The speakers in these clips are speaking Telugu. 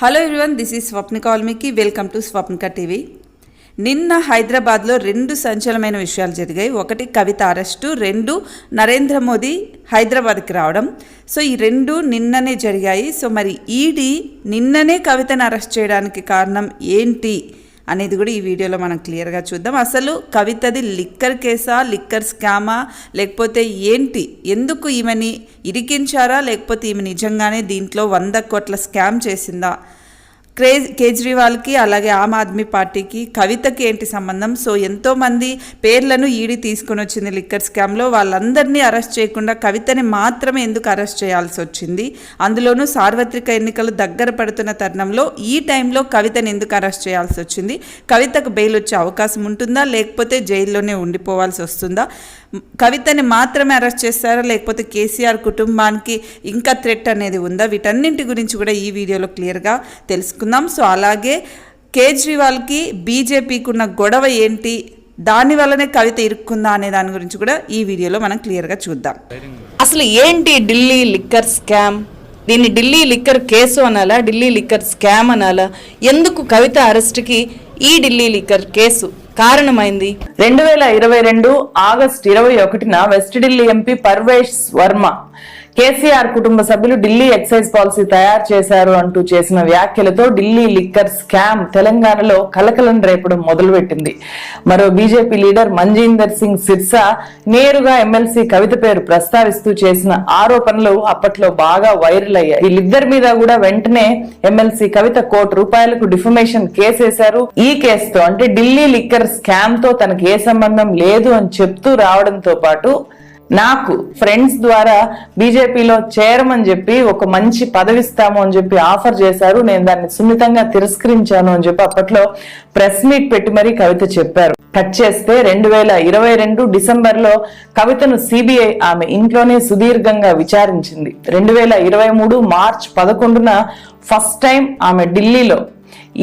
Hello everyone this is Swapnika Valmiki welcome to Swapnika TV నిన్న హైదరాబాద్లో రెండు సంచలనమైన విషయాలు జరిగాయి. ఒకటి కవిత అరెస్టు రెండు నరేంద్ర మోదీ హైదరాబాద్కి రావడం. సో ఈ రెండు నిన్ననే జరిగాయి. సో మరి ఈడీ నిన్ననే కవితను అరెస్ట్ చేయడానికి కారణం ఏంటి? అనేది కూడా ఈ వీడియోలో మనం క్లియర్గా చూద్దాం. అసలు కవితది లిక్కర్ కేసా లిక్కర్ స్కామా? లేకపోతే ఏంటి? ఎందుకు ఈమెని ఇరికించారా? లేకపోతే ఈమె నిజంగానే దీంట్లో వంద కోట్ల స్కామ్ చేసిందా? క్రేజ్ కేజ్రీవాల్కి అలాగే ఆమ్ ఆద్మీ పార్టీకి కవితకి ఏంటి సంబంధం? సో ఎంతోమంది పేర్లను ఈడీ తీసుకొని వచ్చింది లిక్కర్ స్కామ్లో. వాళ్ళందరినీ అరెస్ట్ చేయకుండా కవితని మాత్రమే ఎందుకు అరెస్ట్ చేయాల్సి వచ్చింది? అందులోనూ సార్వత్రిక ఎన్నికలు దగ్గర పడుతున్న తరుణంలో ఈ టైంలో కవితని ఎందుకు అరెస్ట్ చేయాల్సి వచ్చింది? కవితకు బెయిల్ వచ్చే అవకాశం ఉంటుందా? లేకపోతే జైల్లోనే ఉండిపోవాల్సి వస్తుందా? కవితని మాత్రమే అరెస్ట్ చేస్తారా లేకపోతే కేసీఆర్ కుటుంబానికి ఇంకా థ్రెట్ అనేది ఉందా? వీటన్నింటి గురించి కూడా ఈ వీడియోలో క్లియర్గా తెలుసుకుందాం. సో అలాగే కేజ్రీవాల్కి బీజేపీకి ఉన్న గొడవ ఏంటి? దాని వల్లనే కవిత ఇరుక్కుందా అనే దాని గురించి కూడా ఈ వీడియోలో మనం క్లియర్గా చూద్దాం. అసలు ఏంటి ఢిల్లీ లిక్కర్ స్కామ్? దీన్ని ఢిల్లీ లిక్కర్ కేసు అనాలా ఢిల్లీ లిక్కర్ స్కామ్ అనాలా? ఎందుకు కవిత అరెస్ట్కి ఈ ఢిల్లీ లిక్కర్ కేసు కారణమైంది? రెండు వేల ఇరవై రెండు ఆగస్ట్ ఇరవై ఒకటిన వెస్ట్ ఢిల్లీ ఎంపీ పర్వేష్ వర్మ కేసీఆర్ కుటుంబ సభ్యులు ఢిల్లీ ఎక్సైజ్ పాలసీ తయారు చేశారు అంటూ చేసిన వ్యాఖ్యలతో ఢిల్లీ లిక్కర్ స్కామ్ తెలంగాణలో కలకలం రేపడం మొదలుపెట్టింది. మరో బీజేపీ లీడర్ మంజీందర్ సింగ్ సిర్సా నేరుగా ఎమ్మెల్సీ కవిత పేరు ప్రస్తావిస్తూ చేసిన ఆరోపణలు అప్పట్లో బాగా వైరల్ అయ్యాయి. వీళ్ళిద్దరి మీద కూడా వెంటనే ఎమ్మెల్సీ కవిత కోటి రూపాయలకు డిఫమేషన్ కేసేశారు. ఈ కేసుతో అంటే ఢిల్లీ లిక్కర్ స్కామ్తో తనకి ఏ సంబంధం లేదు అని చెప్తూ రావడంతో పాటు నాకు ఫ్రెండ్స్ ద్వారా బీజేపీలో చేరమని చెప్పి ఒక మంచి పదవిస్తాము అని చెప్పి ఆఫర్ చేశారు. నేను దాన్ని సున్నితంగా తిరస్కరించాను అని చెప్పి అప్పట్లో ప్రెస్ మీట్ పెట్టి మరీ కవిత చెప్పారు. కట్ చేస్తే రెండు వేల ఇరవై రెండు డిసెంబర్లో కవితను సిబిఐ ఆమె ఇంట్లోనే సుదీర్ఘంగా విచారించింది. రెండు వేల ఇరవై మూడు మార్చ్ పదకొండున ఫస్ట్ టైం ఆమె ఢిల్లీలో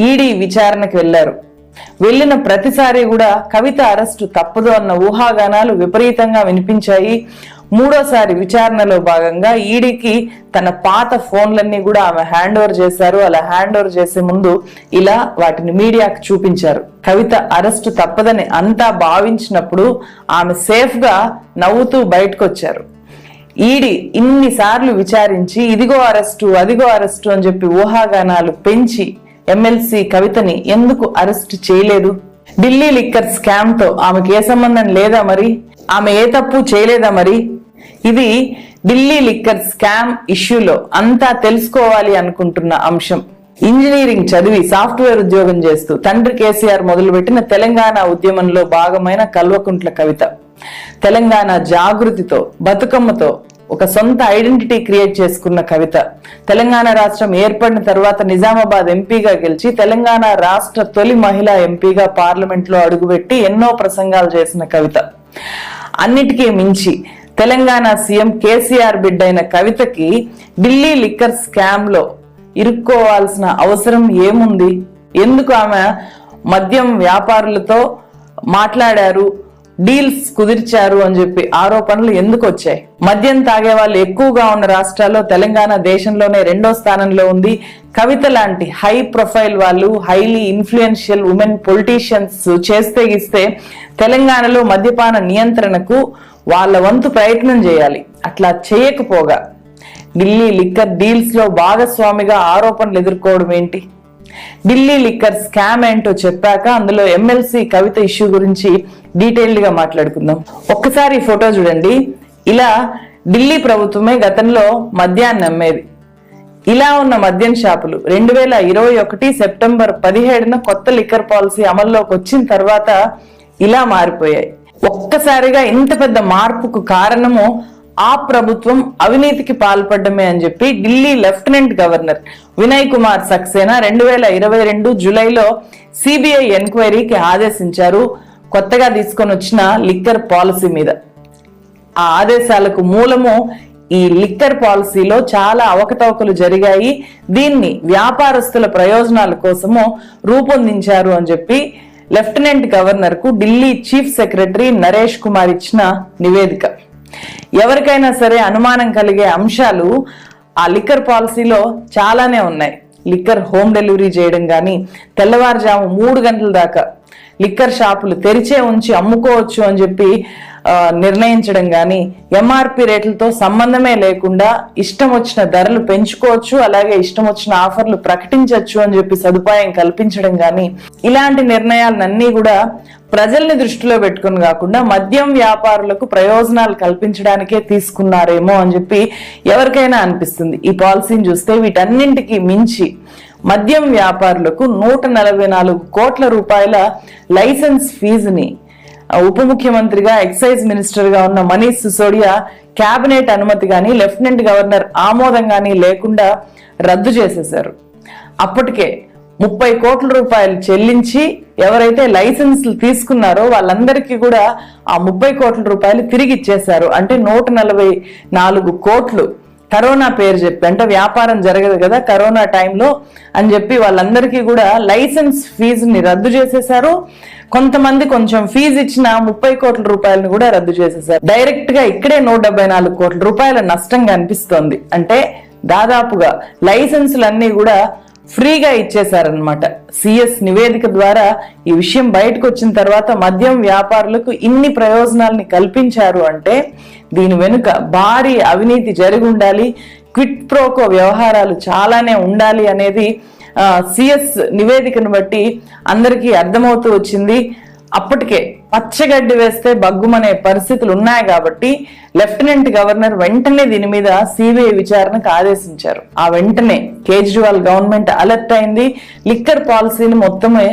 ఈడీ విచారణకు వెళ్ళారు వెళ్ళిన ప్రతిసారి కూడా కవిత అరెస్టు తప్పదు అన్న ఊహాగానాలు విపరీతంగా వినిపించాయి. మూడోసారి విచారణలో భాగంగా ఈడీకి తన పాత ఫోన్లన్నీ కూడా ఆమె హ్యాండ్ ఓవర్ చేశారు. అలా హ్యాండ్ ఓవర్ చేసే ముందు ఇలా వాటిని మీడియాకు చూపించారు. కవిత అరెస్టు తప్పదని అంతా భావించినప్పుడు ఆమె సేఫ్గా నవ్వుతూ బయటకు వచ్చారు ఈడీ ఇన్నిసార్లు విచారించి ఇదిగో అరెస్టు అదిగో అరెస్టు అని చెప్పి ఊహాగానాలు పెంచి ఎమ్మెల్సీ కవితని ఎందుకు అరెస్ట్ చేయలేదు? ఢిల్లీ లిక్కర్ స్కామ్తో ఆమెకి ఏ సంబంధం లేదా మరి? ఆమె ఏ తప్పు చేయలేదా మరి? ఇది ఢిల్లీ లిక్కర్ స్కామ్ ఇష్యూలో అంతా తెలుసుకోవాలి అనుకుంటున్న అంశం. ఇంజనీరింగ్ చదివి సాఫ్ట్వేర్ ఉద్యోగం చేస్తూ తండ్రి కేసీఆర్ మొదలుపెట్టిన తెలంగాణ ఉద్యమంలో భాగమైన కల్వకుంట్ల కవిత. తెలంగాణ జాగృతితో బతుకమ్మతో ఒక సొంత ఐడెంటిటీ క్రియేట్ చేసుకున్న కవిత. తెలంగాణ రాష్ట్రం ఏర్పడిన తర్వాత నిజామాబాద్ ఎంపీగా గెలిచి తెలంగాణ రాష్ట్ర తొలి మహిళా ఎంపీగా పార్లమెంట్లో అడుగుపెట్టి ఎన్నో ప్రసంగాలు చేసిన కవిత. అన్నిటికీ మించి తెలంగాణ సీఎం కేసీఆర్ బిడ్డైన కవితకి ఢిల్లీ లిక్కర్ స్కామ్లో ఇరుక్కోవాల్సిన అవసరం ఏముంది? ఎందుకు ఆమె మద్యం వ్యాపారులతో మాట్లాడారు? డీల్స్ కుదిర్చారు అని చెప్పి ఆరోపణలు ఎందుకు వచ్చాయి? మద్యం తాగే వాళ్ళు ఎక్కువగా ఉన్న రాష్ట్రాల్లో తెలంగాణ దేశంలోనే రెండో స్థానంలో ఉంది. కవిత లాంటి హై ప్రొఫైల్ వాళ్ళు హైలీ ఇన్ఫ్లుయెన్షియల్ ఉమెన్ పొలిటీషియన్స్ చేస్తే ఇస్తే తెలంగాణలో మద్యపాన నియంత్రణకు వాళ్ళ వంతు ప్రయత్నం చేయాలి. అట్లా చేయకపోగా ఢిల్లీ లిక్కర్ డీల్స్లో భాగస్వామిగా ఆరోపణలు ఎదుర్కోవడం ఏంటి? ఢిల్లీ లిక్కర్ స్కామ్ ఏంటో చెప్పాక అందులో ఎమ్మెల్సీ కవిత ఇష్యూ గురించి డీటెయిల్డ్గా మాట్లాడుకుందాం. ఒక్కసారి ఫోటో చూడండి. ఇలా ఢిల్లీ ప్రభుత్వమే గతంలో మద్యాన్ని అమ్మేది. ఇలా ఉన్న మద్యం షాపులు రెండు వేల ఇరవై ఒకటి సెప్టెంబర్ పదిహేడున కొత్త లిక్కర్ పాలసీ అమల్లోకి వచ్చిన తర్వాత ఇలా మారిపోయాయి. ఒక్కసారిగా ఇంత పెద్ద మార్పుకు కారణము ఆ ప్రభుత్వం అవినీతికి పాల్పడమే అని చెప్పి ఢిల్లీ లెఫ్టినెంట్ గవర్నర్ వినయ్ కుమార్ సక్సేనా రెండు వేల ఇరవై రెండు జూలైలో సిబిఐ ఎంక్వైరీకి ఆదేశించారు. కొత్తగా తీసుకొని వచ్చిన లిక్కర్ పాలసీ మీద. ఆ ఆదేశాలకు మూలము ఈ లిక్కర్ పాలసీలో చాలా అవకతవకలు జరిగాయి. దీన్ని వ్యాపారస్తుల ప్రయోజనాల కోసము రూపొందించారు అని చెప్పి లెఫ్టినెంట్ గవర్నర్కు ఢిల్లీ చీఫ్ సెక్రటరీ నరేష్ కుమార్ ఇచ్చిన నివేదిక. ఎవరికైనా సరే అనుమానం కలిగే అంశాలు ఆ లిక్కర్ పాలసీలో చాలానే ఉన్నాయి. లిక్కర్ హోమ్ డెలివరీ చేయడం కానీ తెల్లవారుజాము మూడు గంటల దాకా లిక్కర్ షాపులు తెరిచే ఉంచి అమ్ముకోవచ్చు అని చెప్పి నిర్ణయించడం కానీ ఎంఆర్పి రేట్లతో సంబంధమే లేకుండా ఇష్టం వచ్చిన ధరలు పెంచుకోవచ్చు అలాగే ఇష్టం వచ్చిన ఆఫర్లు ప్రకటించవచ్చు అని చెప్పి సదుపాయం కల్పించడం కానీ ఇలాంటి నిర్ణయాలన్నీ కూడా ప్రజల్ని దృష్టిలో పెట్టుకుని కాకుండా మద్యం వ్యాపారులకు ప్రయోజనాలు కల్పించడానికే తీసుకున్నారేమో అని చెప్పి ఎవరికైనా అనిపిస్తుంది. ఈ పాలసీని చూస్తే వీటన్నింటికి మించి మద్యం వ్యాపారులకు నూట నలభై నాలుగు కోట్ల రూపాయల లైసెన్స్ ఫీజుని ఉప ముఖ్యమంత్రిగా ఎక్సైజ్ మినిస్టర్గా ఉన్న మనీష్ సిసోడియా కేబినెట్ అనుమతి కానీ లెఫ్టినెంట్ గవర్నర్ ఆమోదం కానీ లేకుండా రద్దు చేసేశారు. అప్పటికే ముప్పై కోట్ల రూపాయలు చెల్లించి ఎవరైతే లైసెన్స్లు తీసుకున్నారో వాళ్ళందరికీ కూడా ఆ ముప్పై కోట్ల రూపాయలు తిరిగి ఇచ్చేశారు. అంటే నూట నలభై నాలుగు కోట్లు కరోనా పేరు చెప్పి అంటే వ్యాపారం జరగదు కదా కరోనా టైంలో అని చెప్పి వాళ్ళందరికీ కూడా లైసెన్స్ ఫీజుని రద్దు చేసేశారు. కొంతమంది కొంచెం ఫీజు ఇచ్చిన ముప్పై కోట్ల రూపాయలను కూడా రద్దు చేసేశారు. డైరెక్ట్గా ఇక్కడే నూట డెబ్బై నాలుగు కోట్ల రూపాయల నష్టం కనిపిస్తోంది. అంటే దాదాపుగా లైసెన్సులన్నీ కూడా ఫ్రీగా ఇచ్చేశారనమాట సిఎస్ నివేదిక ద్వారా ఈ విషయం బయటకు వచ్చిన తర్వాత మద్యం వ్యాపారులకు ఇన్ని ప్రయోజనాల్ని కల్పించారు అంటే దీని వెనుక భారీ అవినీతి జరిగి ఉండాలి క్విట్ ప్రోకో వ్యవహారాలు చాలానే ఉండాలి అనేది సిఎస్ నివేదికను బట్టి అందరికీ అర్థమవుతూ వచ్చింది. అప్పటికే పచ్చగడ్డి వేస్తే బగ్గుమనే పరిస్థితులు ఉన్నాయి కాబట్టి లెఫ్టినెంట్ గవర్నర్ వెంటనే దీని మీద సిబిఐ విచారణకు ఆదేశించారు. ఆ వెంటనే కేజ్రీవాల్ గవర్నమెంట్ అలర్ట్ అయింది. లిక్కర్ పాలసీని మొత్తమే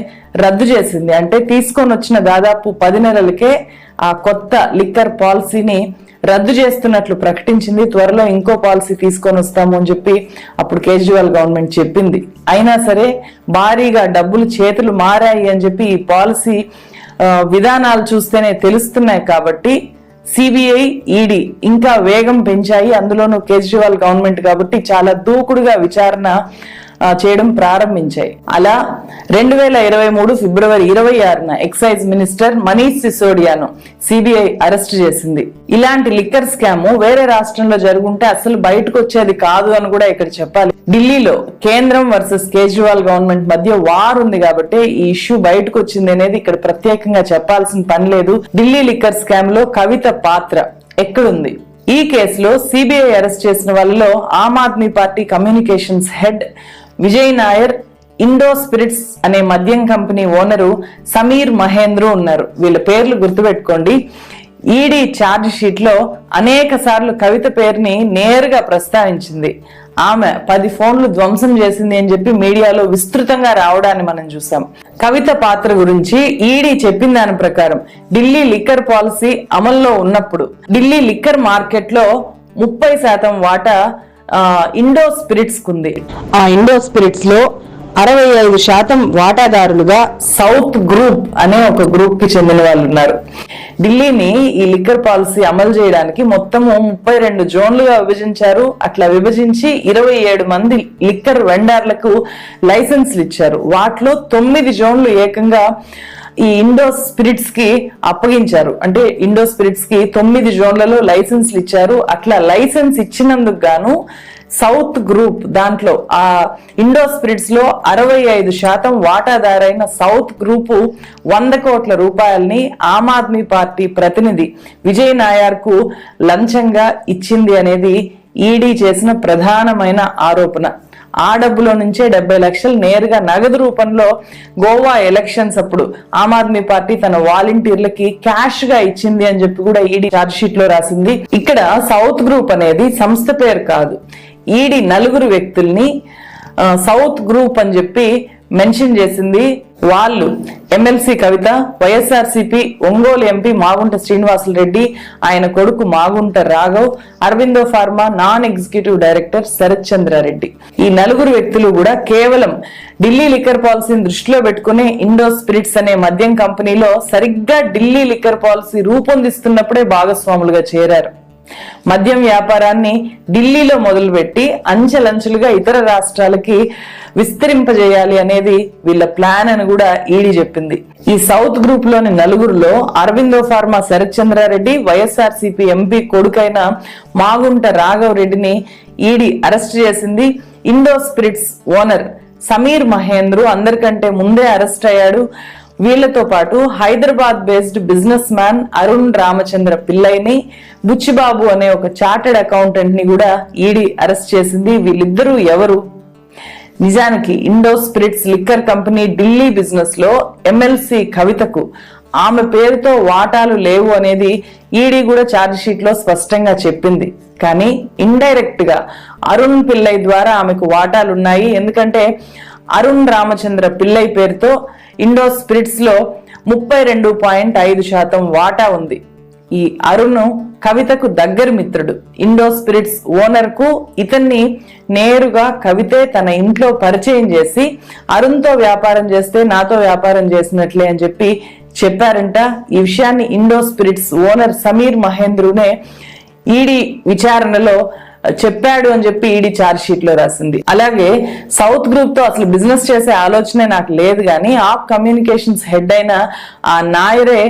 రద్దు చేసింది. అంటే తీసుకొని వచ్చిన దాదాపు పది నెలలకే ఆ కొత్త లిక్కర్ పాలసీని రద్దు చేస్తున్నట్లు ప్రకటించింది. త్వరలో ఇంకో పాలసీ తీసుకొని వస్తాము అని చెప్పి అప్పుడు కేజ్రీవాల్ గవర్నమెంట్ చెప్పింది. అయినా సరే భారీగా డబ్బులు చేతులు మారాయి అని చెప్పి ఈ పాలసీ విధానాలు చూస్తేనే తెలుస్తున్నాయి కాబట్టి సిబిఐ ఈడీ ఇంకా వేగం పెంచాయి. అందులోనూ కేజ్రీవాల్ గవర్నమెంట్ కాబట్టి చాలా దూకుడుగా విచారణ చేయడం ప్రారంభించాయి. అలా రెండు వేల ఇరవై మూడు ఫిబ్రవరి ఇరవై ఆరున ఎక్సైజ్ మినిస్టర్ మనీష్ సిసోడియాను సిబిఐ అరెస్ట్ చేసింది. ఇలాంటి లిక్కర్ స్కామ్ వేరే రాష్ట్రంలో జరుగుంటే అసలు బయటకు వచ్చేది కాదు అని కూడా ఇక్కడ చెప్పాలి. ఢిల్లీలో కేంద్రం వర్సెస్ కేజ్రీవాల్ గవర్నమెంట్ మధ్య వార్ ఉంది కాబట్టి ఈ ఇష్యూ బయటకు వచ్చింది అనేది ఇక్కడ ప్రత్యేకంగా చెప్పాల్సిన పని లేదు. ఢిల్లీ లిక్కర్ స్కామ్లో కవిత పాత్ర ఎక్కడుంది? ఈ కేసులో సిబిఐ అరెస్ట్ చేసిన వాళ్ళలో Aam Aadmi party communications head Vijay Nair Indo Spirits అనే మద్యం కంపెనీ ఓనరు సమీర్ మహేంద్రు ఉన్నారు. వీళ్ళ పేర్లు గుర్తుపెట్టుకోండి. ఈడీ ఛార్జ్ షీట్లో అనేక సార్లు కవిత పేరుని నేరుగా ప్రస్తావించింది. ఆమె పది ఫోన్లు ధ్వంసం చేసింది అని చెప్పి మీడియాలో విస్తృతంగా రావడాన్ని మనం చూసాం కవిత పాత్ర గురించి ఈడీ చెప్పిన దాని ప్రకారం ఢిల్లీ లిక్కర్ పాలసీ అమల్లో ఉన్నప్పుడు ఢిల్లీ లిక్కర్ మార్కెట్లో ముప్పై శాతం వాటా ఇండో స్పిరిట్స్ ఉంది ఆ ఇండో స్పిరిట్స్లో అరవై ఐదు శాతం వాటాదారులుగా సౌత్ గ్రూప్ అనే ఒక గ్రూప్కి చెందిన వాళ్ళు ఉన్నారు. ఢిల్లీని ఈ లిక్కర్ పాలసీ అమలు చేయడానికి మొత్తము ముప్పై రెండు జోన్లుగా విభజించారు. అట్లా విభజించి ఇరవై ఏడు మంది లిక్కర్ వెండర్లకు లైసెన్స్లు ఇచ్చారు. వాటిలో తొమ్మిది జోన్లు ఏకంగా ఈ ఇండో స్పిరిట్స్కి అప్పగించారు. అంటే ఇండో స్పిరిట్స్కి తొమ్మిది జోన్లలో లైసెన్స్లు ఇచ్చారు. అట్లా లైసెన్స్ ఇచ్చినందుకు గాను సౌత్ గ్రూప్ దాంట్లో ఆ ఇండో స్పిరిట్స్లో అరవై ఐదు శాతం వాటాదారైన సౌత్ గ్రూపు వంద కోట్ల రూపాయల్ని ఆమ్ ఆద్మీ పార్టీ ప్రతినిధి విజయ్ నాయర్కు లంచంగా ఇచ్చింది అనేది ఈడీ చేసిన ప్రధానమైన ఆరోపణ. ఆ డబ్బులో నుంచే డెబ్బై లక్షలు నేరుగా నగదు రూపంలో గోవా ఎలక్షన్స్ అప్పుడు ఆమ్ ఆద్మీ పార్టీ తన వాలంటీర్లకి క్యాష్గా ఇచ్చింది అని చెప్పి కూడా ఈడీ చార్జ్ షీట్లో రాసింది. ఇక్కడ సౌత్ గ్రూప్ అనేది సంస్థ పేరు కాదు. ఈడీ నలుగురు వ్యక్తుల్ని సౌత్ గ్రూప్ అని చెప్పి మెన్షన్ చేసింది వాళ్ళు. MLC Kavitha YSRCP Ongole MP Magunta Srinivasulu Reddy ఆయన కొడుకు Magunta Raghav Aurobindo pharma non executive director Sarath Chandra Reddy ఈ నలుగురు వ్యక్తులు కూడా కేవలం ఢిల్లీ లిక్కర్ పాలసీని దృష్టిలో పెట్టుకుని ఇండో స్పిరిట్స్ అనే మద్యం కంపెనీలో సరిగ్గా ఢిల్లీ లిక్కర్ పాలసీ రూపొందిస్తున్నప్పుడే భాగస్వాములుగా చేరారు. మద్యం వ్యాపారాన్ని ఢిల్లీలో మొదలుపెట్టి అంచెలంచెలుగా ఇతర రాష్ట్రాలకి విస్తరింపజేయాలి అనేది వీళ్ళ ప్లాన్ అని కూడా ఈడీ చెప్పింది. ఈ సౌత్ గ్రూప్లోని నలుగురులో Aurobindo pharma Sarath Chandra Reddy YSRCP MP కొడుకైన మాగుంట రాఘవ్ రెడ్డిని ఈడీ అరెస్ట్ చేసింది. Indo spirits owner Sameer Mahendru అందరికంటే ముందే అరెస్ట్ అయ్యాడు. వీళ్ళతో పాటు Hyderabad based businessman Arun Ramachandra పిల్లైని బుచ్చిబాబు అనే ఒక చార్టెడ్ అకౌంటెంట్ని కూడా ఈడీ అరెస్ట్ చేసింది. వీళ్ళిద్దరూ ఎవరు? నిజానికి Indo Spirits liquor company Delhi బిజినెస్లో ఎమ్మెల్సీ కవితకు ఆమె పేరుతో వాటాలు లేవు అనేది ఈడీ కూడా ఛార్జ్షీట్లో స్పష్టంగా చెప్పింది. కానీ ఇండైరెక్ట్గా అరుణ్ పిల్లై ద్వారా ఆమెకు వాటాలు ఉన్నాయి ఎందుకంటే అరుణ్ రామచంద్ర పిల్లై పేరుతో ఇండో స్పిరిట్స్లో ముప్పై రెండు పాయింట్ ఐదు శాతం వాటా ఉంది. ఈ అరుణ్ కవితకు దగ్గర మిత్రుడు. ఇండో స్పిరిట్స్ ఓనర్కు ఇతన్ని నేరుగా కవితే తన ఇంట్లో పరిచయం చేసి అరుణ్తో వ్యాపారం చేస్తే నాతో వ్యాపారం చేసినట్లే అని చెప్పి చెప్పారంట. ఈ విషయాన్ని ఇండో స్పిరిట్స్ ఓనర్ సమీర్ మహేంద్రునే ఈడీ విచారణలో చెప్పాడు అని చెప్పి ఈడీ ఛార్జ్ షీట్లో రాసింది. అలాగే సౌత్ గ్రూప్తో అసలు బిజినెస్ చేసే ఆలోచనే నాకు లేదు కానీ ఆ కమ్యూనికేషన్స్ హెడ్ అయిన ఆ నాయరే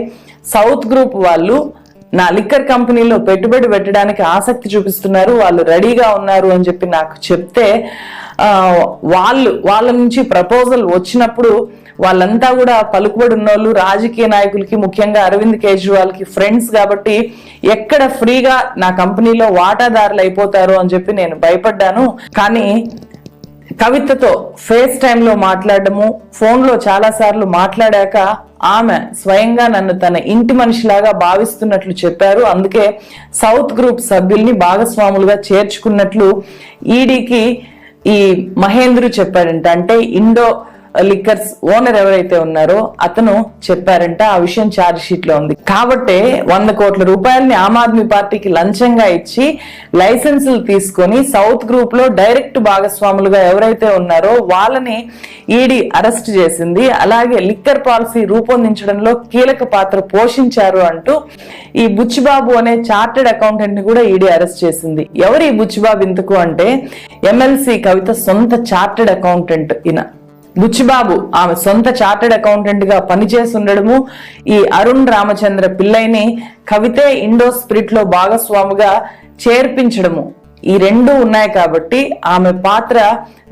సౌత్ గ్రూప్ వాళ్ళు నా లిక్కర్ కంపెనీలో పెట్టుబడి పెట్టడానికి ఆసక్తి చూపిస్తున్నారు వాళ్ళు రెడీగా ఉన్నారు అని చెప్పి నాకు చెప్తే వాళ్ళు వాళ్ళ నుంచి ప్రపోజల్ వచ్చినప్పుడు వాళ్ళంతా కూడా పలుకుబడి ఉన్నోళ్ళు రాజకీయ నాయకులకి ముఖ్యంగా అరవింద్ కేజ్రీవాల్కి ఫ్రెండ్స్ కాబట్టి ఎక్కడ ఫ్రీగా నా కంపెనీలో వాటాదారులు అయిపోతారు అని చెప్పి నేను భయపడ్డాను. కానీ కవితతో ఫేస్ టైంలో మాట్లాడము ఫోన్లో చాలా సార్లు మాట్లాడాక ఆమె స్వయంగా నన్ను తన ఇంటి మనిషిలాగా భావిస్తున్నట్లు చెప్పారు. అందుకే సౌత్ గ్రూప్ సభ్యుల్ని భాగస్వాములుగా చేర్చుకున్నట్లు ఈడీకి ఈ మహేంద్రు చెప్పాడంట. అంటే ఇండో లిక్కర్స్ ఓనర్ ఎవరైతే ఉన్నారో అతను చెప్పారంట ఆ విషయం ఛార్జ్ షీట్లో ఉంది. కాబట్టే వంద కోట్ల రూపాయలని ఆమ్ ఆద్మీ పార్టీకి లంచంగా ఇచ్చి లైసెన్సులు తీసుకొని సౌత్ గ్రూప్లో డైరెక్ట్ భాగస్వాములుగా ఎవరైతే ఉన్నారో వాళ్ళని ఈడీ అరెస్ట్ చేసింది. అలాగే లిక్కర్ పాలసీ రూపొందించడంలో కీలక పాత్ర పోషించారు అంటూ ఈ బుచ్చిబాబు అనే చార్టెడ్ అకౌంటెంట్ని కూడా ఈడీ అరెస్ట్ చేసింది. ఎవరు ఈ బుచ్చిబాబు ఇంతకు అంటే ఎమ్మెల్సీ కవిత సొంత చార్టెడ్ అకౌంటెంట్ ఈయన. బుచ్చిబాబు ఆమె సొంత చార్టెడ్ అకౌంటెంట్గా ఈ అరుణ్ రామచంద్ర పిల్లైని కవితే ఇండో స్పిరిట్లో భాగస్వాముగా చేర్పించడము. ఈ రెండు ఉన్నాయి కాబట్టి ఆమె పాత్ర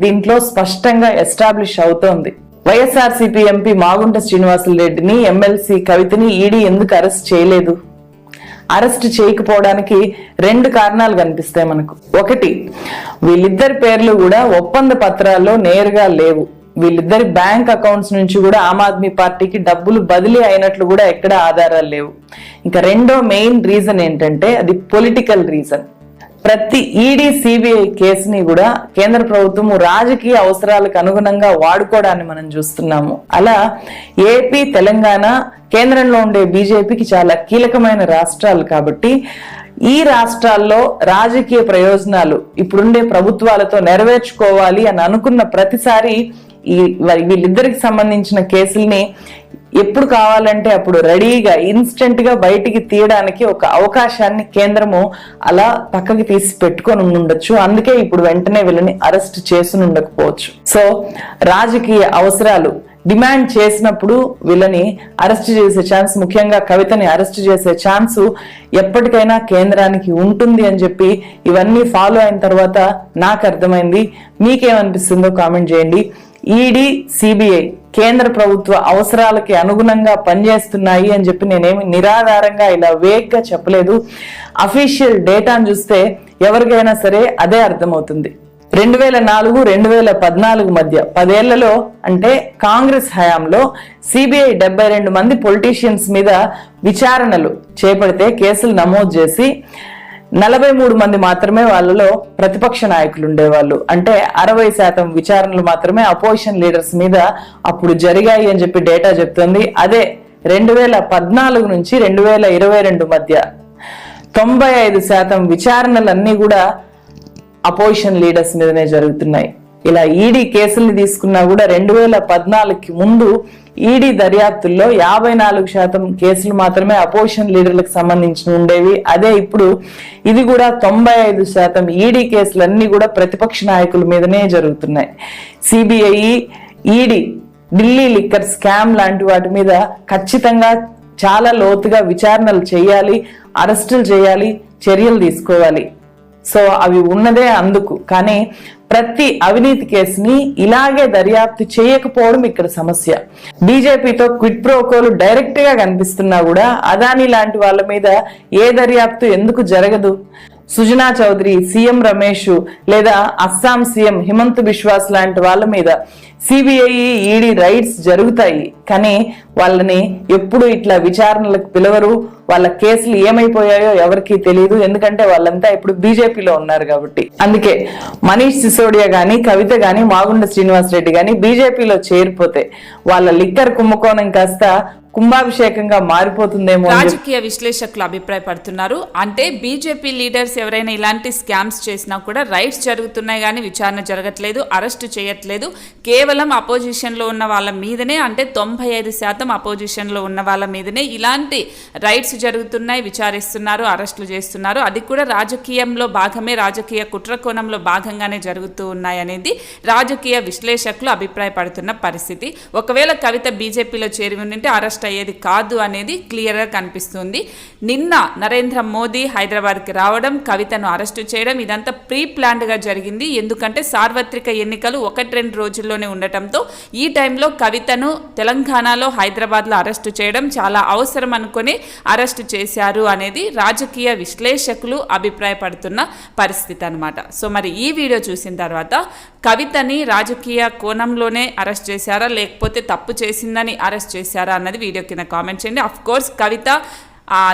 దీంట్లో స్పష్టంగా ఎస్టాబ్లిష్ అవుతోంది. వైఎస్ఆర్సీపీ ఎంపీ మాగుంట శ్రీనివాసులు రెడ్డిని ఎమ్మెల్సీ కవితని ఈడీ ఎందుకు అరెస్ట్ చేయలేదు? అరెస్ట్ చేయకపోవడానికి రెండు కారణాలు కనిపిస్తాయి మనకు. ఒకటి వీళ్ళిద్దరి పేర్లు కూడా ఒప్పంద పత్రాల్లో నేరుగా లేవు. వీళ్ళిద్దరి బ్యాంక్ అకౌంట్స్ నుంచి కూడా ఆమ్ ఆద్మీ పార్టీకి డబ్బులు బదిలీ అయినట్లు కూడా ఎక్కడ ఆధారాలు లేవు. ఇంకా రెండో మెయిన్ రీజన్ ఏంటంటే అది పొలిటికల్ రీజన్. ప్రతి ఈడీ సిబిఐ కేసుని కూడా కేంద్ర ప్రభుత్వం రాజకీయ అవసరాలకు అనుగుణంగా వాడుకోవడాన్ని మనం చూస్తున్నాము. అలా ఏపీ తెలంగాణ కేంద్రంలో ఉండే బీజేపీకి చాలా కీలకమైన రాష్ట్రాలు కాబట్టి ఈ రాష్ట్రాల్లో రాజకీయ ప్రయోజనాలు ఇప్పుడుండే ప్రభుత్వాలతో నెరవేర్చుకోవాలి అని అనుకున్న ప్రతిసారి ఈ వీళ్ళిద్దరికి సంబంధించిన కేసుల్ని ఎప్పుడు కావాలంటే అప్పుడు రెడీగా ఇన్స్టెంట్గా బయటికి తీయడానికి ఒక అవకాశాన్ని కేంద్రము అలా పక్కకి తీసి పెట్టుకొని ఉండొచ్చు అందుకే ఇప్పుడు వెంటనే వీళ్ళని అరెస్ట్ చేసి ఉండకపోవచ్చు. సో రాజకీయ అవసరాలు డిమాండ్ చేసినప్పుడు వీళ్ళని అరెస్ట్ చేసే ఛాన్స్ ముఖ్యంగా కవితని అరెస్ట్ చేసే ఛాన్స్ ఎప్పటికైనా కేంద్రానికి ఉంటుంది అని చెప్పి ఇవన్నీ ఫాలో అయిన తర్వాత నాకు అర్థమైంది. మీకేమనిపిస్తుందో కామెంట్ చేయండి. ఈడీ సిబిఐ కేంద్ర ప్రభుత్వ అవసరాలకి అనుగుణంగా పనిచేస్తున్నాయి అని చెప్పి నేనేమి నిరాధారంగా ఇలా వేగ్గా చెప్పలేదు. అఫీషియల్ డేటాను చూస్తే ఎవరికైనా సరే అదే అర్థమవుతుంది. రెండు వేల నాలుగు రెండు వేల పద్నాలుగు మధ్య పదేళ్ళలో అంటే కాంగ్రెస్ హయాంలో సిబిఐ డెబ్బై రెండు మంది పొలిటీషియన్స్ మీద విచారణలు చేపడితే కేసులు నమోదు చేసి నలభై మూడు మంది మాత్రమే వాళ్ళలో ప్రతిపక్ష నాయకులు ఉండేవాళ్ళు. అంటే అరవై శాతం విచారణలు మాత్రమే అపోజిషన్ లీడర్స్ మీద అప్పుడు జరిగాయి అని చెప్పి డేటా చెప్తుంది. అదే రెండు వేల పద్నాలుగు నుంచి రెండు వేల ఇరవై రెండు మధ్య తొంభై ఐదు శాతం విచారణలన్నీ కూడా అపోజిషన్ లీడర్స్ మీదనే జరుగుతున్నాయి. ఇలా ఈడీ కేసుల్ని తీసుకున్నా కూడా రెండు వేల పద్నాలుగుకి ముందు ఈడీ దర్యాప్తుల్లో యాభై నాలుగు శాతం కేసులు మాత్రమే అపోజిషన్ లీడర్లకు సంబంధించి ఉండేవి. అదే ఇప్పుడు ఇది కూడా తొంభై ఐదు శాతం ఈడీ కేసులన్నీ కూడా ప్రతిపక్ష నాయకుల మీదనే జరుగుతున్నాయి. CBI ED Delhi liquor scam లాంటి వాటి మీద ఖచ్చితంగా చాలా లోతుగా విచారణలు చేయాలి అరెస్టులు చేయాలి చర్యలు తీసుకోవాలి. సో అవి ఉన్నదే అందుకు. కానీ ప్రతి అవినీతి కేసుని ఇలాగే దర్యాప్తు చేయకపోవడం ఇక్కడ సమస్య. బీజేపీతో క్విట్ ప్రోకోలు డైరెక్ట్గా కనిపిస్తున్నా కూడా అదాని లాంటి వాళ్ళ మీద ఏ దర్యాప్తు ఎందుకు జరగదు? సుజనా చౌదరి సీఎం రమేష్ లేదా అస్సాం సీఎం హిమంత్ బిశ్వాస్ లాంటి వాళ్ళ మీద సిబిఐ ఈడీ రైడ్స్ జరుగుతాయి. కానీ వాళ్ళని ఎప్పుడు ఇట్లా విచారణలకు పిలవరు వాళ్ళ కేసులు ఏమైపోయాయో ఎవరికీ తెలియదు ఎందుకంటే వాళ్ళంతా ఇప్పుడు బీజేపీలో ఉన్నారు కాబట్టి. అందుకే మనీష్ సిసోడియా గాని కవిత గాని మాగుండ శ్రీనివాస్ రెడ్డి గాని బీజేపీలో చేరిపోతే వాళ్ళ లిక్కర్ కుంభకోణం కాస్త కుంభాభిషేకంగా మారిపోతుందేమో రాజకీయ విశ్లేషకులు అభిప్రాయపడుతున్నారు. అంటే బీజేపీ లీడర్స్ ఎవరైనా ఇలాంటి స్కామ్స్ చేసినా కూడా రైట్స్ జరుగుతున్నాయి కానీ విచారణ జరగట్లేదు అరెస్ట్ చేయట్లేదు. కేవలం అపోజిషన్లో ఉన్న వాళ్ళ మీదనే అంటే తొంభై ఐదు శాతం అపోజిషన్లో ఉన్న వాళ్ళ మీదనే ఇలాంటి రైట్స్ జరుగుతున్నాయి విచారిస్తున్నారు అరెస్టులు చేస్తున్నారు. అది కూడా రాజకీయంలో భాగమే రాజకీయ కుట్ర కోణంలో భాగంగానే జరుగుతూ ఉన్నాయనేది రాజకీయ విశ్లేషకులు అభిప్రాయపడుతున్న పరిస్థితి. ఒకవేళ కవిత బీజేపీలో చేరి ఉంటే అరెస్ట్ అయ్యేది కాదు అనేది క్లియర్గా కనిపిస్తుంది. నిన్న నరేంద్ర మోదీ హైదరాబాద్కి రావడం కవితను అరెస్టు చేయడం ఇదంతా ప్రీ ప్లాన్డ్గా జరిగింది. ఎందుకంటే సార్వత్రిక ఎన్నికలు ఒకటి రెండు రోజుల్లోనే ఉండటంతో ఈ టైంలో కవితను తెలంగాణ తెలంగాణలో హైదరాబాద్లో అరెస్టు చేయడం చాలా అవసరం అనుకొని అరెస్టు చేశారు అనేది రాజకీయ విశ్లేషకులు అభిప్రాయపడుతున్న పరిస్థితి అనమాట సో మరి ఈ వీడియో చూసిన తర్వాత కవితని రాజకీయ కోణంలోనే అరెస్ట్ చేశారా? లేకపోతే తప్పు చేసిందని అరెస్ట్ చేశారా? అన్నది వీడియో కింద కామెంట్ చేయండి. అఫ్ కోర్స్ కవిత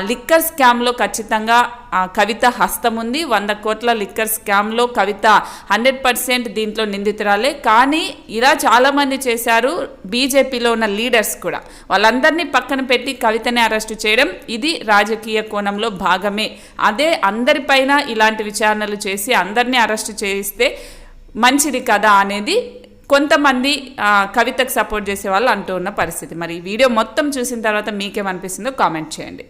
లిక్కర్ స్కామ్లో ఖచ్చితంగా ఆ కవిత హస్తం ఉంది. వంద కోట్ల లిక్కర్ స్కామ్లో కవిత హండ్రెడ్ పర్సెంట్ దీంట్లో నిందితురాలే. కానీ ఇలా చాలామంది చేశారు బీజేపీలో ఉన్న లీడర్స్ కూడా. వాళ్ళందరినీ పక్కన పెట్టి కవితని అరెస్టు చేయడం ఇది రాజకీయ కోణంలో భాగమే. అదే అందరిపైన ఇలాంటి విచారణలు చేసి అందరినీ అరెస్టు చేయిస్తే మంచిది కదా అనేది కొంతమంది కవితకు సపోర్ట్ చేసే వాళ్ళు అంటూ ఉన్న పరిస్థితి. మరి ఈ వీడియో మొత్తం చూసిన తర్వాత మీకేమనిపిస్తుందో కామెంట్ చేయండి.